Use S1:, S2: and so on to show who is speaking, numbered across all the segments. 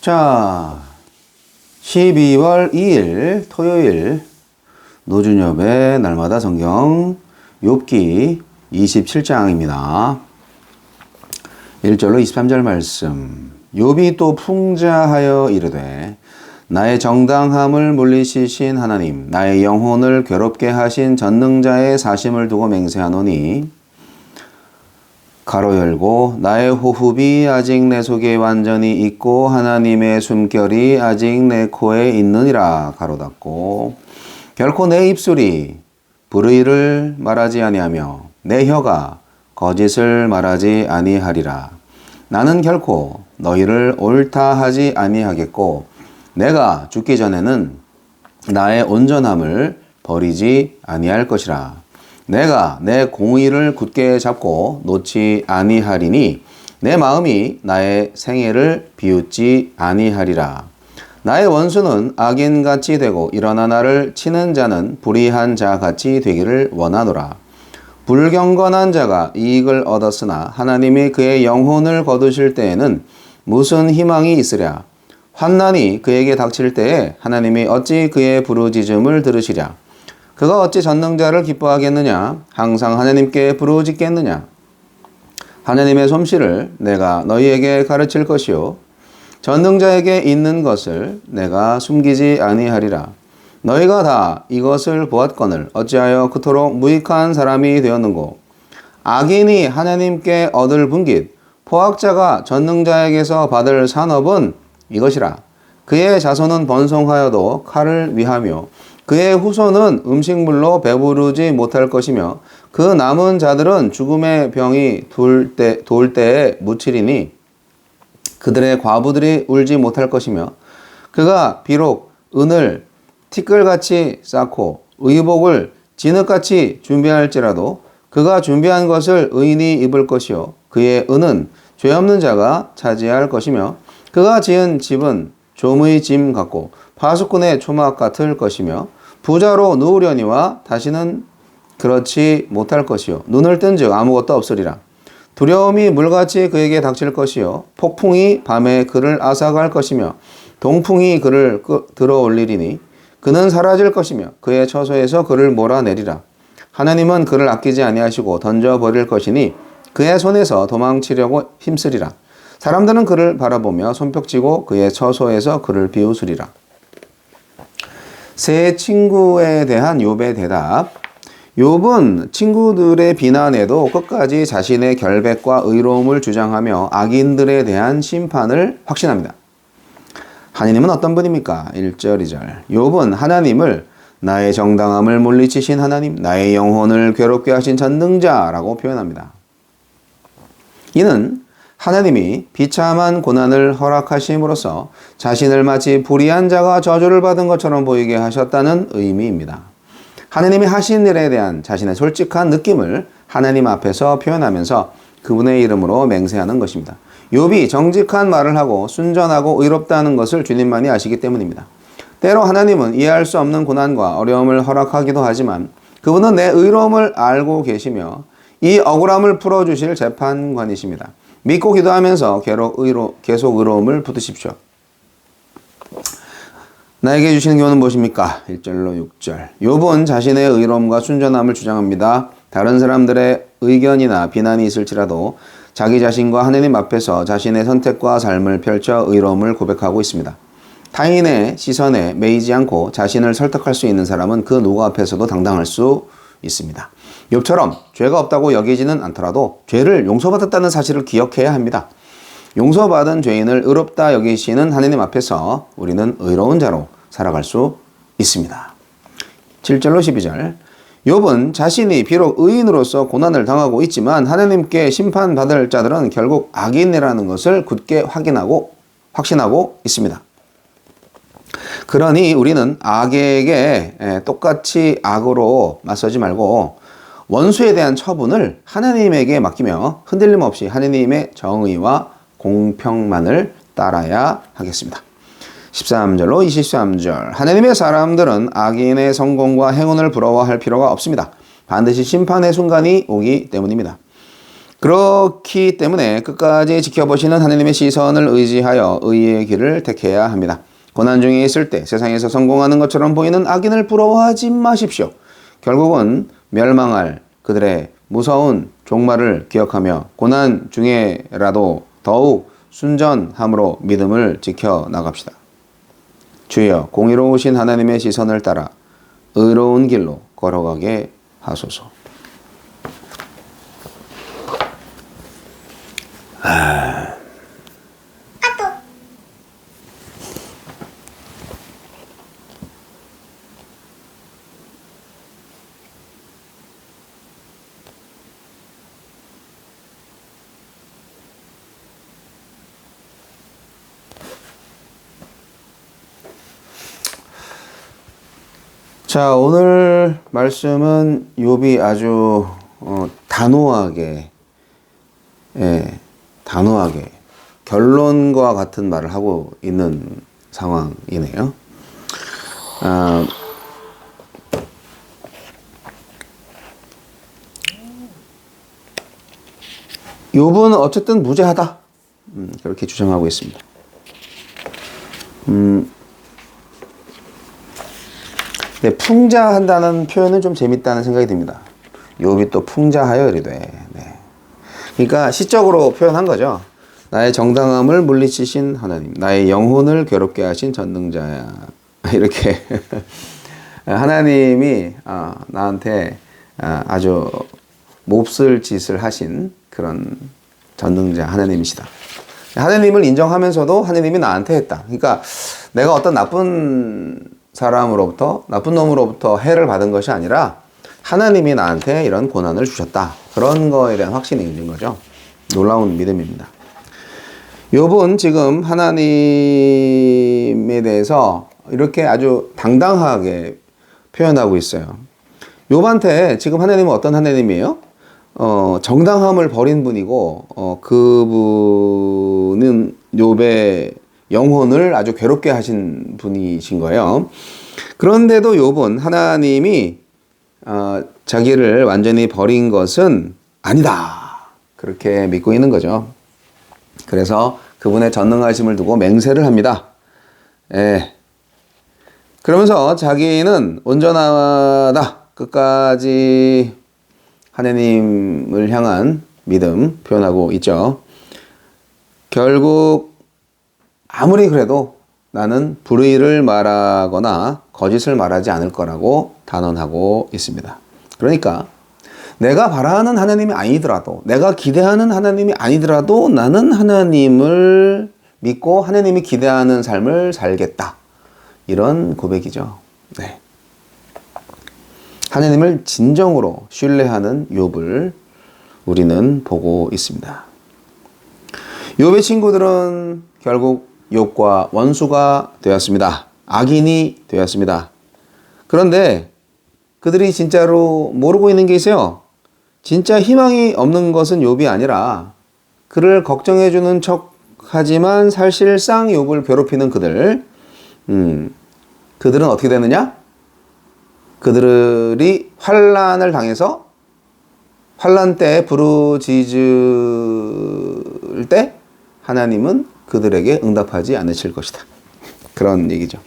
S1: 자, 12월 2일 토요일 노준엽의 날마다 성경 욥기 27장입니다. 1절로 23절 말씀. 욥이 또 풍자하여 이르되 나의 정당함을 물리치신 하나님 나의 영혼을 괴롭게 하신 전능자의 사심을 두고 맹세하노니 가로 열고 나의 호흡이 아직 내 속에 완전히 있고 하나님의 숨결이 아직 내 코에 있느니라 가로 닫고. 결코 내 입술이 불의를 말하지 아니하며 내 혀가 거짓을 말하지 아니하리라. 나는 결코 너희를 옳다 하지 아니하겠고 내가 죽기 전에는 나의 온전함을 버리지 아니할 것이라 내가 내 공의를 굳게 잡고 놓지 아니하리니 내 마음이 나의 생애를 비웃지 아니하리라. 나의 원수는 악인같이 되고 일어나 나를 치는 자는 불의한 자같이 되기를 원하노라. 불경건한 자가 이익을 얻었으나 하나님이 그의 영혼을 거두실 때에는 무슨 희망이 있으랴? 환난이 그에게 닥칠 때에 하나님이 어찌 그의 부르짖음을 들으시랴? 그가 어찌 전능자를 기뻐하겠느냐? 항상 하나님께 부르짖겠느냐? 하나님의 솜씨를 내가 너희에게 가르칠 것이요. 전능자에게 있는 것을 내가 숨기지 아니하리라. 너희가 다 이것을 보았거늘 어찌하여 그토록 무익한 사람이 되었는고? 악인이 하나님께 얻을 분깃, 포악자가 전능자에게서 받을 산업은 이것이라. 그의 자손은 번성하여도 칼을 위하며 그의 후손은 음식물로 배부르지 못할 것이며 그 남은 자들은 죽음의 병이 돌, 때에 묻히리니 그들의 과부들이 울지 못할 것이며 그가 비록 은을 티끌같이 쌓고 의복을 진흙같이 준비할지라도 그가 준비한 것을 의인이 입을 것이요. 그의 은은 죄 없는 자가 차지할 것이며 그가 지은 집은 좀의 짐 같고 파수꾼의 초막 같을 것이며 부자로 누우려니와 다시는 그렇지 못할 것이요. 눈을 뜬즉 아무것도 없으리라. 두려움이 물같이 그에게 닥칠 것이요. 폭풍이 밤에 그를 앗아갈 것이며 동풍이 그를 들어 올리리니 그는 사라질 것이며 그의 처소에서 그를 몰아내리라. 하나님은 그를 아끼지 아니하시고 던져 버릴 것이니 그의 손에서 도망치려고 힘쓰리라. 사람들은 그를 바라보며 손뼉치고 그의 처소에서 그를 비웃으리라 새 친구에 대한 욥의 대답. 욥은 친구들의 비난에도 끝까지 자신의 결백과 의로움을 주장하며 악인들에 대한 심판을 확신합니다. 하나님은 어떤 분입니까? 1절, 2절. 욥은 하나님을 나의 정당함을 물리치신 하나님, 나의 영혼을 괴롭게 하신 전능자라고 표현합니다. 이는 하나님이 비참한 고난을 허락하심으로써 자신을 마치 불의한 자가 저주를 받은 것처럼 보이게 하셨다는 의미입니다. 하나님이 하신 일에 대한 자신의 솔직한 느낌을 하나님 앞에서 표현하면서 그분의 이름으로 맹세하는 것입니다. 욥이 정직한 말을 하고 순전하고 의롭다는 것을 주님만이 아시기 때문입니다. 때로 하나님은 이해할 수 없는 고난과 어려움을 허락하기도 하지만 그분은 내 의로움을 알고 계시며 이 억울함을 풀어주실 재판관이십니다. 믿고 기도하면서 계속, 의로, 계속 의로움을 붙으십시오. 나에게 주시는 교훈은 무엇입니까? 1절로 6절. 욥은 자신의 의로움과 순전함을 주장합니다. 다른 사람들의 의견이나 비난이 있을지라도 자기 자신과 하느님 앞에서 자신의 선택과 삶을 펼쳐 의로움을 고백하고 있습니다. 타인의 시선에 매이지 않고 자신을 설득할 수 있는 사람은 그 누구 앞에서도 당당할 수 있습니다. 욥처럼 죄가 없다고 여기지는 않더라도 죄를 용서받았다는 사실을 기억해야 합니다. 용서받은 죄인을 의롭다 여기시는 하느님 앞에서 우리는 의로운 자로 살아갈 수 있습니다. 7절로 12절. 욥은 자신이 비록 의인으로서 고난을 당하고 있지만 하나님께 심판받을 자들은 결국 악인이라는 것을 굳게 확인하고 확신하고 있습니다. 그러니 우리는 악에게 똑같이 악으로 맞서지 말고 원수에 대한 처분을 하나님에게 맡기며 흔들림 없이 하나님의 정의와 공평만을 따라야 하겠습니다. 13절로 23절. 하나님의 사람들은 악인의 성공과 행운을 부러워할 필요가 없습니다. 반드시 심판의 순간이 오기 때문입니다. 그렇기 때문에 끝까지 지켜보시는 하느님의 시선을 의지하여 의의 길을 택해야 합니다. 고난 중에 있을 때 세상에서 성공하는 것처럼 보이는 악인을 부러워하지 마십시오. 결국은 멸망할 그들의 무서운 종말을 기억하며 고난 중에라도 더욱 순전함으로 믿음을 지켜 나갑시다. 주여 공의로우신 하나님의 시선을 따라 의로운 길로 걸어가게 하소서. 자, 오늘 말씀은 욥이 아주 어, 단호하게 예, 단호하게 결론과 같은 말을 하고 있는 상황이네요. 아, 욥은 어쨌든 무죄하다. 음, 그렇게 주장하고 있습니다. 음, 네, 풍자한다는 표현은 좀 재밌다는 생각이 듭니다. 욥이 또 풍자하여 이르되. 네. 그러니까 시적으로 표현한 거죠. 나의 정당함을 물리치신 하나님, 나의 영혼을 괴롭게 하신 전능자야. 이렇게 하나님이 아, 나한테 아, 아주 몹쓸 짓을 하신 그런 전능자 하나님이시다. 하나님을 인정하면서도 하나님이 나한테 했다. 그러니까 내가 어떤 나쁜 사람으로부터 나쁜 놈으로부터 해를 받은 것이 아니라 하나님이 나한테 이런 고난을 주셨다. 그런 거에 대한 확신이 있는 거죠. 놀라운 믿음입니다. 욥은 지금 하나님에 대해서 이렇게 아주 당당하게 표현하고 있어요. 욥한테 지금 하나님은 어떤 하나님이에요? 어, 정당함을 버린 분이고 어, 그분은 욥의 영혼을 아주 괴롭게 하신 분이신 거예요. 그런데도 욥은 하나님이 어, 자기를 완전히 버린 것은 아니다. 그렇게 믿고 있는 거죠. 그래서 그분의 전능하심을 두고 맹세를 합니다. 예. 그러면서 자기는 온전하다. 끝까지 하나님을 향한 믿음 표현하고 있죠. 결국 아무리 그래도 나는 불의를 말하거나 거짓을 말하지 않을 거라고 단언하고 있습니다. 그러니까 내가 바라는 하나님이 아니더라도 내가 기대하는 하나님이 아니더라도 나는 하나님을 믿고 하나님이 기대하는 삶을 살겠다. 이런 고백이죠. 네. 하나님을 진정으로 신뢰하는 욥을 우리는 보고 있습니다. 욥의 친구들은 결국 욥과 원수가 되었습니다. 악인이 되었습니다. 그런데 그들이 진짜로 모르고 있는 게 있어요. 진짜 희망이 없는 것은 욥이 아니라 그를 걱정해 주는 척 하지만 사실상 욥을 괴롭히는 그들. 음. 그들은 어떻게 되느냐? 그들이 환란을 당해서 환란 때 부르짖을 때 하나님은 그들에게 응답하지 않으실 것이다. 그런 얘기죠.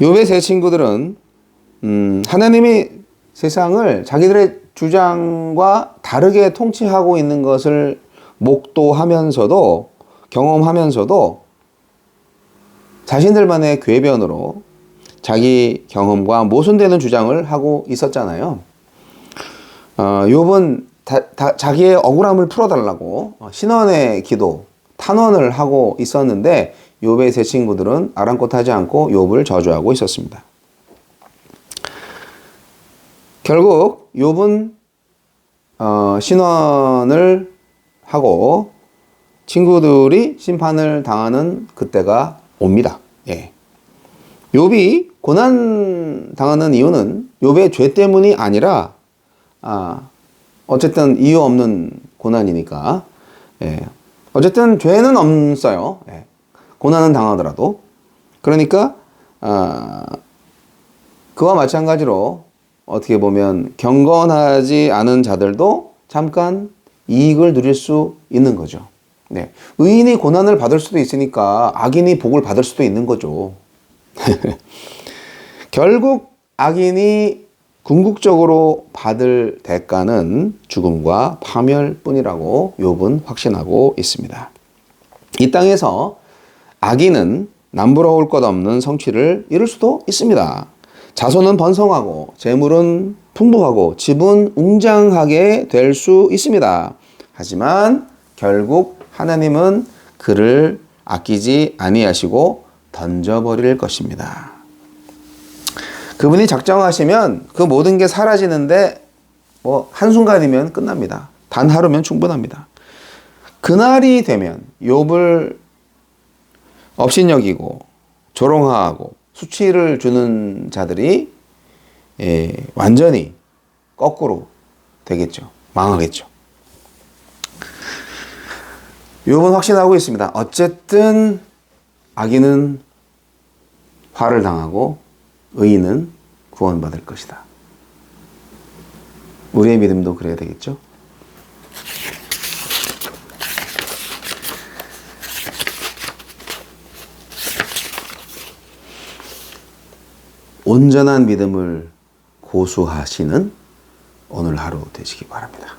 S1: 욥의 세 친구들은 음, 하나님이 세상을 자기들의 주장과 다르게 통치하고 있는 것을 목도하면서도 경험하면서도 자신들만의 궤변으로 자기 경험과 모순되는 주장을 하고 있었잖아요. 어, 욥은 다, 다, 자기의 억울함을 풀어달라고 신원의 기도, 탄원을 하고 있었는데 욥의 세 친구들은 아랑곳하지 않고 욥을 저주하고 있었습니다. 결국 욥은 어, 신원을 하고 친구들이 심판을 당하는 그때가 옵니다. 예. 욥이 고난 당하는 이유는 욥의 죄 때문이 아니라 아, 어쨌든 이유 없는 고난이니까 예. 어쨌든 죄는 없어요. 예. 고난은 당하더라도 그러니까 아, 그와 마찬가지로 어떻게 보면 경건하지 않은 자들도 잠깐 이익을 누릴 수 있는 거죠. 네. 의인이 고난을 받을 수도 있으니까 악인이 복을 받을 수도 있는 거죠. 결국 악인이 궁극적으로 받을 대가는 죽음과 파멸뿐이라고 욥은 확신하고 있습니다. 이 땅에서 악인은 남부러울 것 없는 성취를 이룰 수도 있습니다. 자손은 번성하고 재물은 풍부하고 집은 웅장하게 될 수 있습니다. 하지만 결국 하나님은 그를 아끼지 아니하시고 던져버릴 것입니다. 그분이 작정하시면 그 모든 게 사라지는데 뭐 한순간이면 끝납니다. 단 하루면 충분합니다. 그날이 되면 욥을 업신여기고 조롱하고 수치를 주는 자들이 예, 완전히 거꾸로 되겠죠. 망하겠죠. 욥은 확신하고 있습니다. 어쨌든 악인은 화를 당하고 의인은 구원받을 것이다. 우리의 믿음도 그래야 되겠죠? 온전한 믿음을 고수하시는 오늘 하루 되시기 바랍니다.